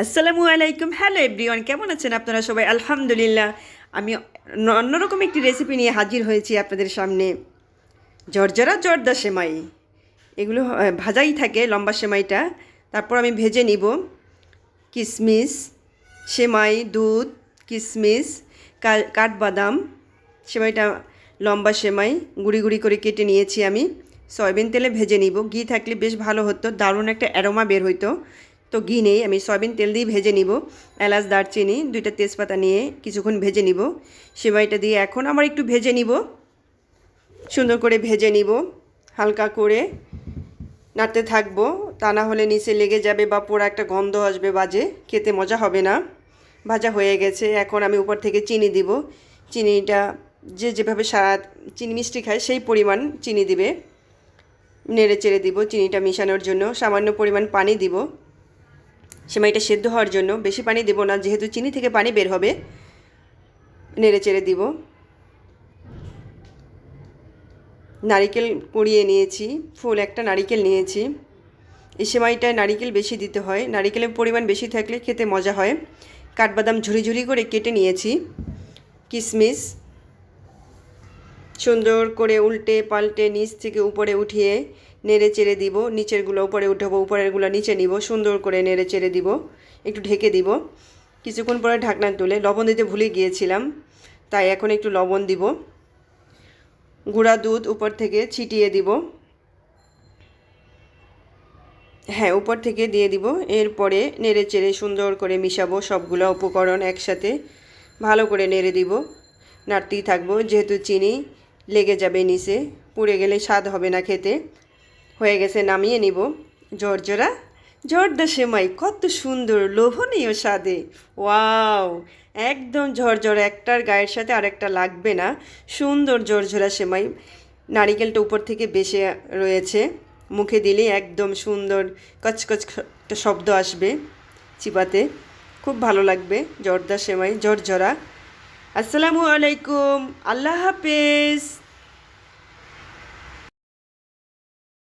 আসসালামু আলাইকুম। Hello everyone কেমন আছেন আপনারা সবাই? আলহামদুলিল্লাহ। আমি অন্যরকম একটি রেসিপি নিয়ে হাজির হয়েছি আপনাদের সামনে। জর্জরা জর্দা সেমাই। এগুলো ভাজাই থাকে লম্বা সেমাইটা। তারপর আমি ভেজে নিব। কিশমিশ সেমাই, দুধ কিশমিশ কা- কাঠবাদাম। সেমাইটা লম্বা সেমাই। গুঁড়ি গুঁড়ি করে কেটে নিয়েছি আমি। সয়াবিন তেলে ভেজে নিব। ঘি থাকলে বেশ ভালো হতো। দারুণ একটা অ্যারোমা বের হইতো। তো ঘি নেই, আমি সয়াবিন তেল দিয়ে ভেজে নিব। এলাচ, দারচিনি, দুইটা তেজপাতা নিয়ে কিছুক্ষণ ভেজে নিব। সেবাইটা দিয়ে এখন আমার একটু ভেজে নিব। সুন্দর করে ভেজে নিব। হালকা করে নাড়তে থাকব। তা না হলে নিচে লেগে যাবে বা পোড়া একটা গন্ধ আসবে বাজে। খেতে মজা হবে না। ভাজা হয়ে গেছে। এখন আমি উপর থেকে চিনি দিব। চিনিটা যে যেভাবে সারা চিনি মিষ্টি খায় সেই পরিমাণ চিনি দিবে। নেড়ে চেড়ে দিব। চিনিটা মিশানোর জন্য সামান্য পরিমাণ পানি দিব। সেমাইটা সেদ্ধ হওয়ার জন্য বেশি পানি দেব না, যেহেতু চিনি থেকে পানি বের হবে। নেড়ে চেড়ে দিব। নারিকেল কুড়িয়ে নিয়েছি, ফুল একটা নারিকেল নিয়েছি। এই সেমাইটায় নারিকেল বেশি দিতে হয়, নারিকেলের পরিমাণ বেশি থাকলে খেতে মজা হয়। কাঠবাদাম ঝুরি ঝুরি করে কেটে নিয়েছি। কিশমিশ সুন্দর করে উল্টে পাল্টে নিচ থেকে উপরে উঠিয়ে নেড়ে চেড়ে দিব। নিচেরগুলো উপরে উঠাবো, উপরেরগুলো নিচে নিব। সুন্দর করে নেড়ে চেড়ে দিব। একটু ঢেকে দিব। কিছুক্ষণ পরে ঢাকনা তুলে লবণ দিতে ভুলে গিয়েছিলাম, তাই এখন একটু লবণ দিব। গুঁড়া দুধ উপর থেকে ছিটিয়ে দিব। হ্যাঁ উপর থেকে দিয়ে দিব। এরপরে নেড়ে চেড়ে সুন্দর করে মিশাবো সবগুলো উপকরণ একসাথে। ভালো করে নেড়ে দিব। নাড়তেই থাকব। যেহেতু চিনি লেগে যাবে নিচে, পুড়ে গেলে স্বাদ হবে না খেতে। হয়ে গেছে, নামিয়ে নিব। জর্জরা জর্দা সেমাই, কত সুন্দর, লোভনীয় স্বাদে। ওয়াও, একদম ঝরঝরা, একটার গায়ের সাথে আরেকটা লাগবে না। সুন্দর ঝরঝরা সেমাই, নারিকেলটা উপর থেকে বেশে রয়েছে। মুখে দিলেই একদম সুন্দর, কচকচ একটা শব্দ আসবে চিপাতে খুব ভালো লাগবে জর্দা সেমাই ঝরঝরা আসসালামু আলাইকুম, আল্লাহ হাফেজ।